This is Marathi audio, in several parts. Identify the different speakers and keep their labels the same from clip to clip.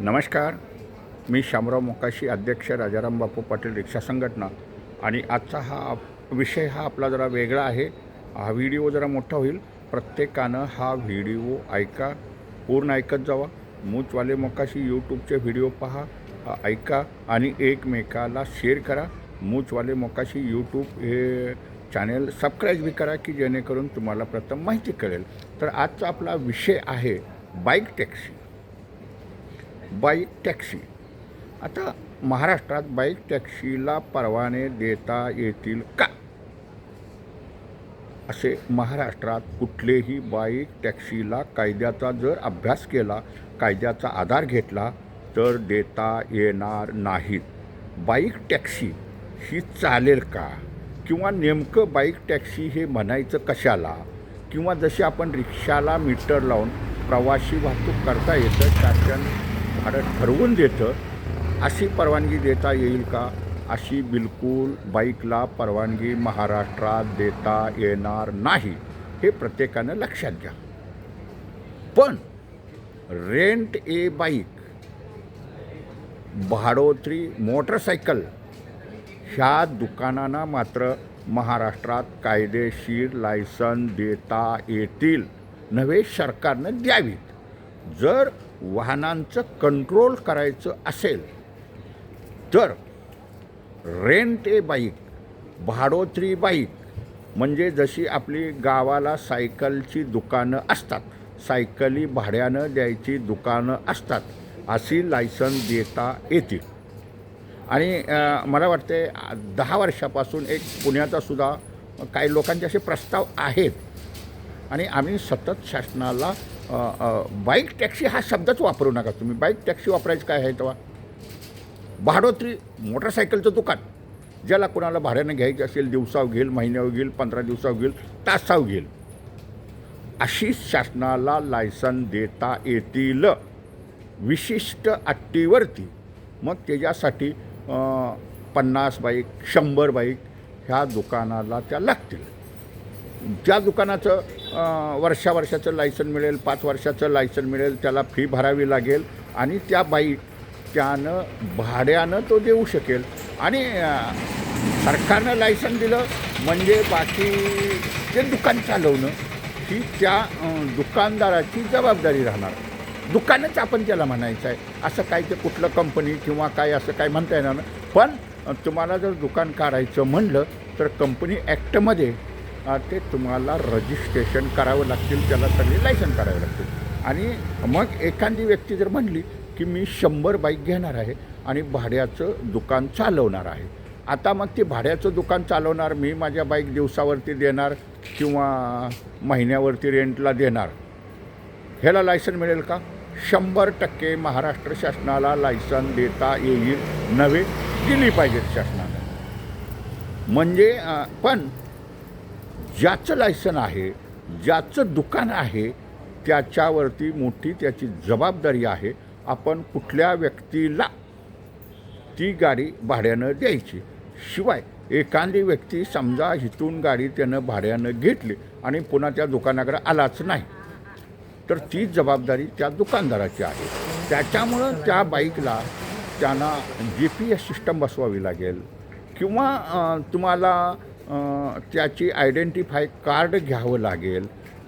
Speaker 1: नमस्कार. मी शामराव मोकाशी अध्यक्ष राजाराम बापू पाटील रिक्षा संघटना. आणि आजचा हा विषय हा आपला जरा वेगळा आहे. हा व्हिडिओ जरा मोठा होईल. प्रत्येकानं हा व्हिडिओ ऐका पूर्ण ऐकत जावा. मूचवाले मोकाशी यूट्यूबचे व्हिडिओ पहा ऐका आणि एकमेकाला शेअर करा. मूचवाले मोकाशी यूट्यूब हे चॅनेल सबस्क्राईब बी करा की जेणेकरून तुम्हाला प्रथम माहिती कळेल. तर आजचा आपला विषय आहे बाईक टॅक्सी. Bike taxi. आता महाराष्ट्रात बाईक टॅक्सीला परवाने देता येतील का? असे महाराष्ट्रात कुठलेही बाईक टॅक्सीला कायद्याचा जर अभ्यास केला कायद्याचा आधार घेतला तर देता येणार नाहीत. बाईक टॅक्सी ही चालेल का? किंवा नेमकं बाईक टॅक्सी हे म्हणायचं कशाला? किंवा जसे आपण रिक्षाला मीटर लावून प्रवासी वाहतूक करता येतं शासन भाडं ठरवून देतं अशी परवानगी देता येईल का? अशी बिलकुल बाईकला परवानगी महाराष्ट्रात देता येणार नाही हे प्रत्येकानं लक्षात घ्या. पण रेंट ए बाईक भाडोत्री मोटरसायकल ह्या दुकानांना मात्र महाराष्ट्रात कायदेशीर लायसन देता येतील नव्हे सरकारनं द्यावीत. जर वाहनांचं कंट्रोल करायचं असेल तर रेंट ए बाईक भाडोत्री बाईक म्हणजे जशी आपली गावाला सायकलची दुकानं असतात सायकली भाड्यानं द्यायची दुकानं असतात अशी लायसन देता येतील. आणि मला वाटते दहा वर्षापासून एक पुण्याचा सुद्धा काही लोकांचे असे प्रस्ताव आहेत. आणि आम्ही सतत शासनाला बाईक टॅक्सी हा शब्दच वापरू नका तुम्ही. बाईक टॅक्सी वापरायचं काय आहे तेव्हा? भाडोत्री मोटरसायकलचं दुकान ज्याला कोणाला भाड्यानं घ्यायचं असेल दिवसाव घेईल महिन्यावर घेईल पंधरा दिवसाव घेईल तासाव घेईल. अशी शासनाला लायसन देता येतील. विशिष्ट अट्टीवरती. मग त्याच्यासाठी पन्नास बाईक शंभर बाईक ह्या दुकानाला त्या लागतील. ज्या दुकानाचं वर्षा वर्षाचं लायसन मिळेल पाच वर्षाचं लायसन मिळेल त्याला फी भरावी लागेल आणि त्या बाईक त्यानं भाड्यानं तो देऊ शकेल. आणि सरकारनं लायसन दिलं म्हणजे बाकी ते दुकान चालवणं ही त्या दुकानदाराची जबाबदारी राहणार. दुकानच आपण त्याला म्हणायचं आहे. असं काय ते कुठलं कंपनी किंवा काय असं काय म्हणता येणार पण तुम्हाला जर दुकान काढायचं म्हणलं तर कंपनी ॲक्टमध्ये ते तुम्हाला रजिस्ट्रेशन करावं लागतील त्याला सगळे लायसन करावे लागतील. आणि मग एखादी व्यक्ती जर म्हणली की मी शंभर बाईक घेणार आहे आणि भाड्याचं दुकान चालवणार आहे. आता मग ते भाड्याचं दुकान चालवणार मी माझ्या बाईक दिवसावरती देणार किंवा महिन्यावरती रेंटला देणार? ह्याला लायसन मिळेल का? शंभर टक्के महाराष्ट्र शासनाला लायसन देता येईल नव्हे दिली पाहिजेत शासनानं. म्हणजे पण ज्याचं लायसन आहे ज्याचं दुकान आहे त्याच्यावरती मोठी त्याची जबाबदारी आहे. आपण कुठल्या व्यक्तीला ती गाडी भाड्यानं द्यायची? शिवाय एखादी व्यक्ती समजा इथून गाडी त्यानं भाड्यानं घेतली आणि पुन्हा त्या दुकानाकडे आलाच नाही तर ती जबाबदारी त्या दुकानदाराची आहे. त्याच्यामुळं त्या बाईकला त्यांना जी पी एस सिस्टम बसवावी लागेल. किंवा तुम्हाला त्याची आयडेंटिफाय कार्ड घ्यावं लागेल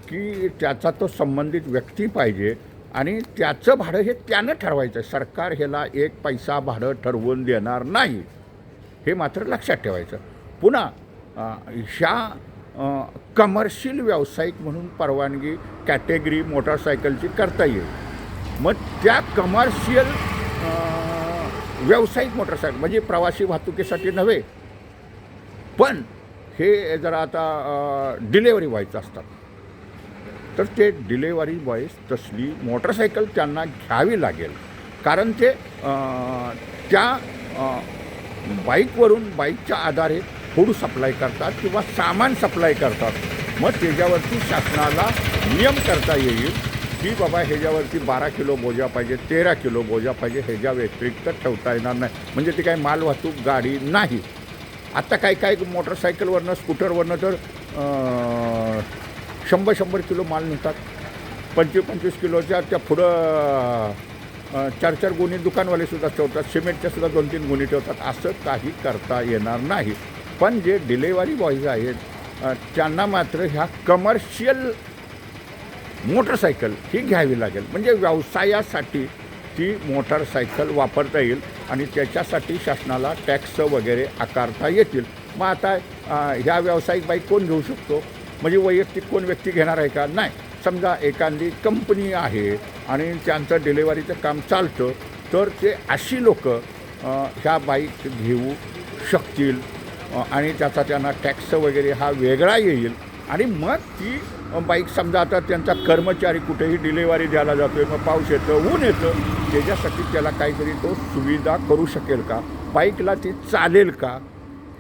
Speaker 1: की त्याचा तो संबंधित व्यक्ती पाहिजे आणि त्याचं भाडं हे त्यानं ठरवायचं. आहे सरकार ह्याला एक पैसा भाडं ठरवून देणार नाही. हे मात्र लक्षात ठेवायचं. पुन्हा ह्या कमर्शियल व्यावसायिक म्हणून परवानगी कॅटेगरी मोटरसायकलची करता येईल. मग त्या कमर्शियल व्यावसायिक मोटरसायकल म्हणजे प्रवासी वाहतुकीसाठी नव्हे. पण हे जरा आता डिलेवरी व्हायचं असतात. तर ते डिलेवरी बॉयज तसली मोटरसायकल त्यांना घ्यावी लागेल. कारण ते त्या बाईकवरून बाईकच्या आधारे फूड सप्लाय करतात किंवा सामान सप्लाय करतात. मग त्याच्यावरती शासनाला नियम करता येईल की बाबा ह्याच्यावरती बारा किलो बोजा पाहिजे तेरा किलो बोजा पाहिजे ह्याच्या व्यतिरिक्त ठेवता येणार नाही. म्हणजे ती काही माल वाहतूक गाडी नाही. आत्ता काही काही मोटरसायकलवरनं स्कूटरवरनं तर शंभर शंभर किलो माल नेतात पंचवीस पंचवीस किलोच्या त्या पुढं चार चार गुन्हे दुकानवालेसुद्धा ठेवतात. सिमेंटच्या सुद्धा दोन तीन गुन्हे ठेवतात. असं काही करता येणार नाही. पण जे डिलेवरी बॉईज आहेत त्यांना मात्र ह्या कमर्शियल मोटरसायकल ही घ्यावी लागेल. म्हणजे व्यवसायासाठी ती मोटारसायकल वापरता येईल. आणि त्याच्यासाठी शासनाला टॅक्स वगैरे आकारता येतील. मग आता ह्या व्यावसायिक बाईक कोण घेऊ शकतो? म्हणजे वैयक्तिक कोण व्यक्ती घेणार आहे का? नाही. समजा एखादी कंपनी आहे आणि त्यांचं डिलेवरीचं काम चालतं तर ते अशी लोक ह्या बाईक घेऊ शकतील आणि त्याचा त्यांना टॅक्स वगैरे हा वेगळा येईल. आणि मग ती बाईक समजा आता त्यांचा कर्मचारी कुठेही डिलेवरी द्यायला जातो आहे मग पाऊस येतं ऊन येतं त्याच्यासाठी त्याला काहीतरी तो सुविधा करू शकेल का? बाईकला ती चालेल का?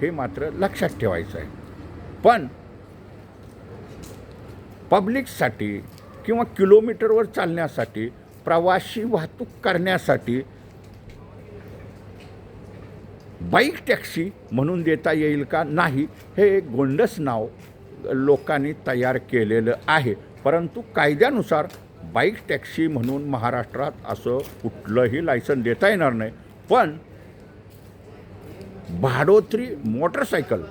Speaker 1: हे मात्र लक्षात ठेवायचं आहे. पण पब्लिकसाठी किंवा किलोमीटरवर चालण्यासाठी प्रवासी वाहतूक करण्यासाठी बाईक टॅक्सी म्हणून देता येईल का नाही हे एक गोंडस नाव लोकांनी तयार केलेलं आहे. परंतु कायद्यानुसार बाईक टॅक्सी म्हणून महाराष्ट्रात असं कुठलंही लायसन देता येणार नाही. पण भाडोत्री मोटरसायकल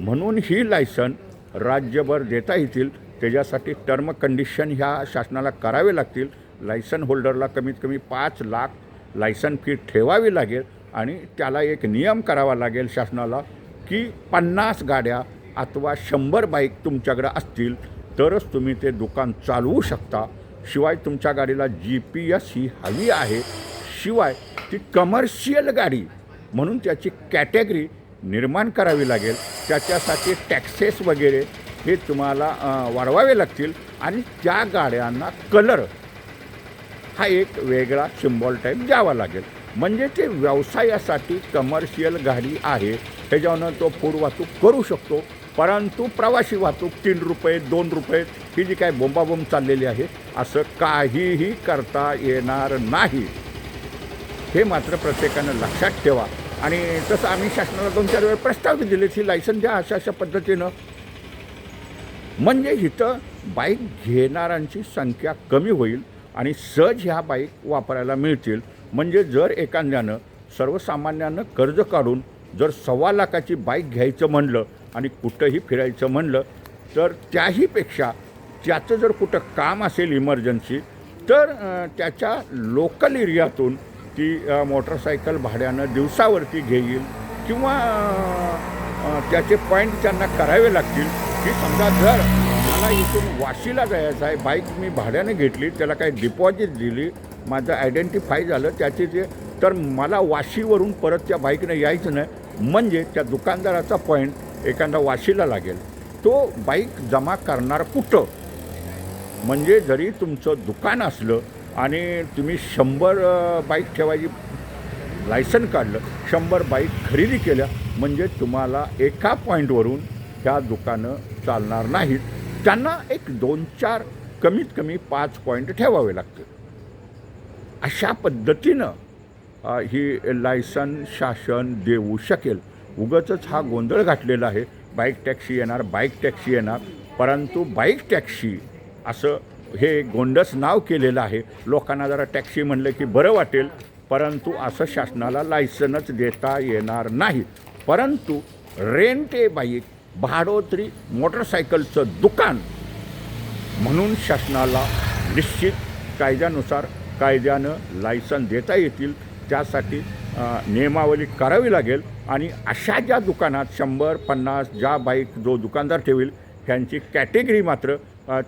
Speaker 1: म्हणून ही लायसन राज्यभर देता येतील. त्याच्यासाठी टर्म कंडिशन ह्या शासनाला करावे लागतील. लायसन होल्डरला कमीत कमी पाच लाख लायसन फी ठेवावी लागेल आणि त्याला एक नियम करावा लागेल शासनाला की पन्नास गाड्या अथवा शंभर बाईक तुमच्याकडे असतील तरच तुम्ही ते दुकान चालवू शकता. शिवाय तुमच्या गाडीला जी पी एस ही हवी आहे. शिवाय ती कमर्शियल गाडी म्हणून त्याची कॅटेगरी निर्माण करावी लागेल. त्याच्यासाठी टॅक्सेस वगैरे हे तुम्हाला वाढवावे लागतील. आणि त्या गाड्यांना कलर हा एक वेगळा सिम्बॉल टाईप द्यावा लागेल. म्हणजे ते व्यवसायासाठी कमर्शियल गाडी आहे. त्याच्यावरनं तो पूर वाहतूक करू शकतो. परंतु प्रवासी वाहतूक तीन रुपये दोन रुपये ही जी काय बोंबाबोंब चाललेली आहे असं काहीही करता येणार नाही. हे मात्र प्रत्येकानं लक्षात ठेवा. आणि तसं आम्ही शासनाला दोन चार वेळ प्रस्ताव दिले ही लायसन द्या अशा अशा पद्धतीनं. म्हणजे इथं बाईक घेणाऱ्यांची संख्या कमी होईल आणि सहज ह्या बाईक वापरायला मिळतील. म्हणजे जर एखाद्यानं सर्वसामान्यानं कर्ज काढून जर सव्वा लाखाची बाईक घ्यायचं म्हणलं आणि कुठंही फिरायचं म्हणलं तर त्याहीपेक्षा त्याचं जर कुठं काम असेल इमर्जन्सी तर त्याच्या लोकल एरियातून ती मोटरसायकल भाड्यानं दिवसावरती घेईल किंवा त्याचे पॉईंट त्यांना करावे लागतील. की समजा जर मला इथून वाशीला जायचं आहे बाईक मी भाड्याने घेतली त्याला काही डिपॉझिट दिली माझं आयडेंटिफाय झालं त्याचे ते तर मला वाशीवरून परत त्या बाईकनं यायचं नाही. म्हणजे त्या दुकानदाराचा पॉईंट एखादा वाशीला लागेल तो बाईक जमा करणार कुठं? म्हणजे जरी तुमचं दुकान असलं आणि तुम्ही शंभर बाईक ठेवायची लायसन काढलं शंभर बाईक खरेदी केल्या म्हणजे तुम्हाला एका पॉईंटवरून ह्या दुकानं चालणार नाहीत. त्यांना एक दोन चार कमीत कमी पाच पॉईंट ठेवावे लागतील. अशा पद्धतीनं ही लायसन शासन देऊ शकेल. उगचच हा गोंधळ घातलेला आहे. बाईक टॅक्सी येणार बाईक टॅक्सी येणार. परंतु बाईक टॅक्सी असं हे गोंडस नाव केलेलं आहे. लोकांना जरा टॅक्सी म्हणलं की बरं वाटेल. परंतु असं शासनाला लायसनच देता येणार नाही. परंतु रेंट ए बाईक भाडोत्री मोटरसायकलचं दुकान म्हणून शासनाला निश्चित कायद्यानुसार कायद्यानं लायसन देता येतील. त्यासाठी नियमावली करावी लागेल आणि अशा ज्या दुकानात शंभर पन्नास ज्या बाईक जो दुकानदार ठेवील ह्यांची कॅटेगरी मात्र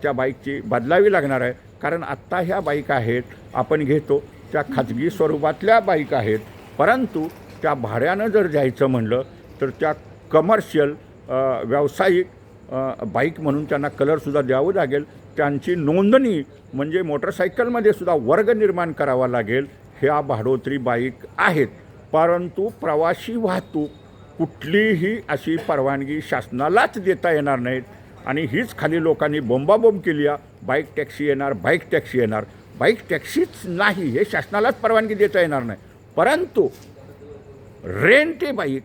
Speaker 1: त्या बाईकची बदलावी लागणार आहे. कारण आत्ता ह्या बाईक आहेत आपण घेतो त्या खाजगी स्वरूपातल्या बाईक आहेत. परंतु त्या भाड्यानं जर जायचं म्हणलं तर त्या कमर्शियल व्यावसायिक बाईक म्हणून त्यांना कलरसुद्धा द्यावं लागेल. त्यांची नोंदणी म्हणजे मोटरसायकलमध्ये सुद्धा वर्ग निर्माण करावा लागेल. ह्या भाडोत्री बाईक आहेत. परंतु प्रवासी वाहतूक कुठलीही अशी परवानगी शासनालाच देता येणार नाहीत. आणि हीच खाली लोकांनी बोंबाबोंब केली आहे. बाईक टॅक्सी येणार बाईक टॅक्सी येणार. बाईक टॅक्सीच नाही हे शासनालाच परवानगी देता येणार नाही. परंतु रेंट ए बाईक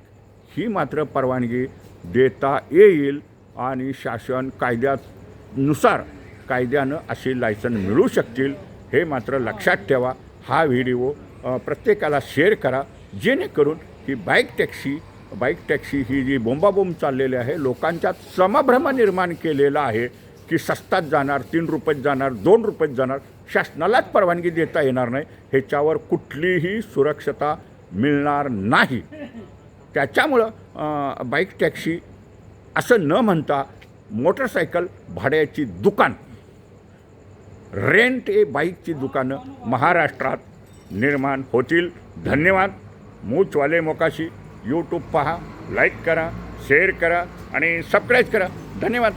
Speaker 1: ही मात्र परवानगी देता येईल आणि शासन कायद्यानुसार कायद्यानं अशी लायसन मिळू शकतील हे मात्र लक्षात ठेवा. हा व्हिडिओ प्रत्येकाला शेअर करा जेणेकरून ही बाईक टॅक्सी बाईक टॅक्सी ही जी बोंबाबोंब चाललेली आहे लोकांच्यात समभ्रम निर्माण केलेला आहे की सस्तात जाणार तीन रुपयात जाणार दोन रुपयात जाणार शासनालाच परवानगी देता येणार नाही ह्याच्यावर कुठलीही सुरक्षता मिळणार नाही. त्याच्यामुळं बाईक टॅक्सी असं न म्हणता मोटरसायकल भाड्याची दुकान रेंट ए बाईकची दुकानं महाराष्ट्रात निर्माण होतील. धन्यवाद. मूचवाले मोकाशी. यूट्यूब पहा लाईक करा शेअर करा आणि सबस्क्राईब करा. धन्यवाद.